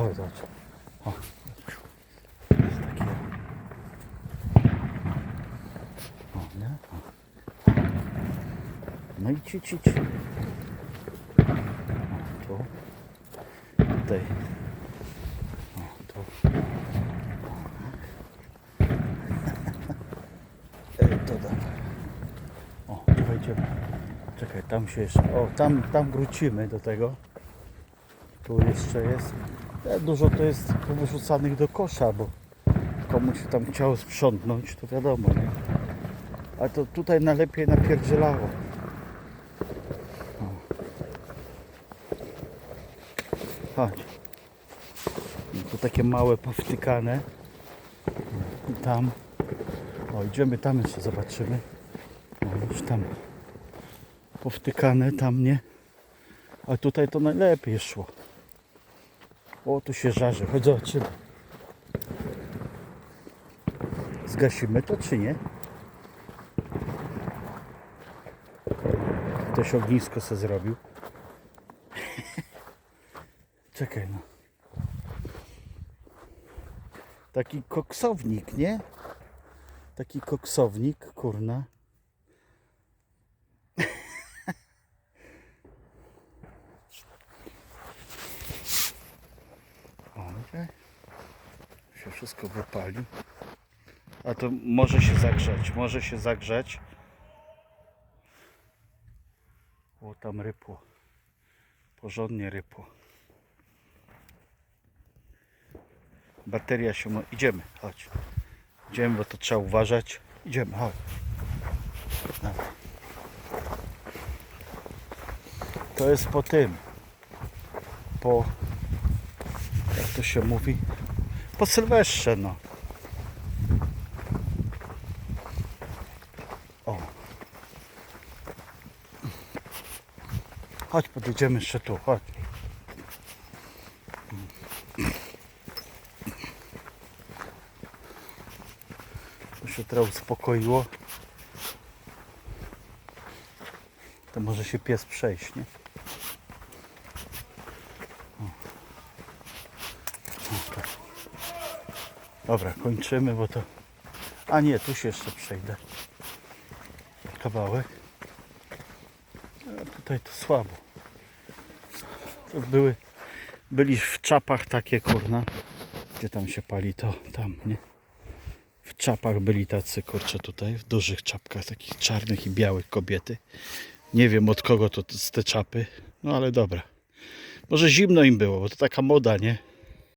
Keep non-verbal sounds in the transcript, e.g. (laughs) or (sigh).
Dawaj, zobacz. O. Jest takie. O, nie? O. No i ci, ci, ci. O, tu. Tutaj. O, tu. Ej, to dawaj. O, wejdziemy. Czekaj, tam się jeszcze. O, tam, tam wrócimy do tego. Tu jeszcze jest. E, Dużo to jest wyrzucanych do kosza, bo komuś tam chciało sprzątnąć, to wiadomo, nie? A to tutaj najlepiej napierdzielało. Chodź. I tu takie małe powtykane. I tam. O, idziemy tam jeszcze zobaczymy. O, już tam powtykane, tam nie. A tutaj to najlepiej szło. O, tu się żarzy. Chodź zobaczymy. Zgasimy to czy nie? Ktoś ognisko se zrobił. (laughs) Czekaj no. Taki koksownik, nie? Taki koksownik, kurna. Okej. Się wszystko wypali. A to może się zagrzać, może się zagrzać. O, tam rypło. Porządnie rypło. Bateria się... mo- Idziemy, chodź. Idziemy, bo to trzeba uważać. Idziemy, chodź. Dawaj. To jest po tym. Po... Jak to się mówi? Po Sylwestrze, no. O. Chodź, podjedziemy jeszcze tu, chodź. To się trochę uspokoiło. To może się pies przejść, nie? Dobra, kończymy, bo to... A nie, tu się jeszcze przejdę. Kawałek. A tutaj to słabo. To były... Byli w czapach takie, kurna. Gdzie tam się pali, to tam, nie? W czapach byli tacy, kurczę, tutaj. W dużych czapkach, takich czarnych i białych kobiety. Nie wiem od kogo to z te czapy. No ale dobra. Może zimno im było, bo to taka moda, nie?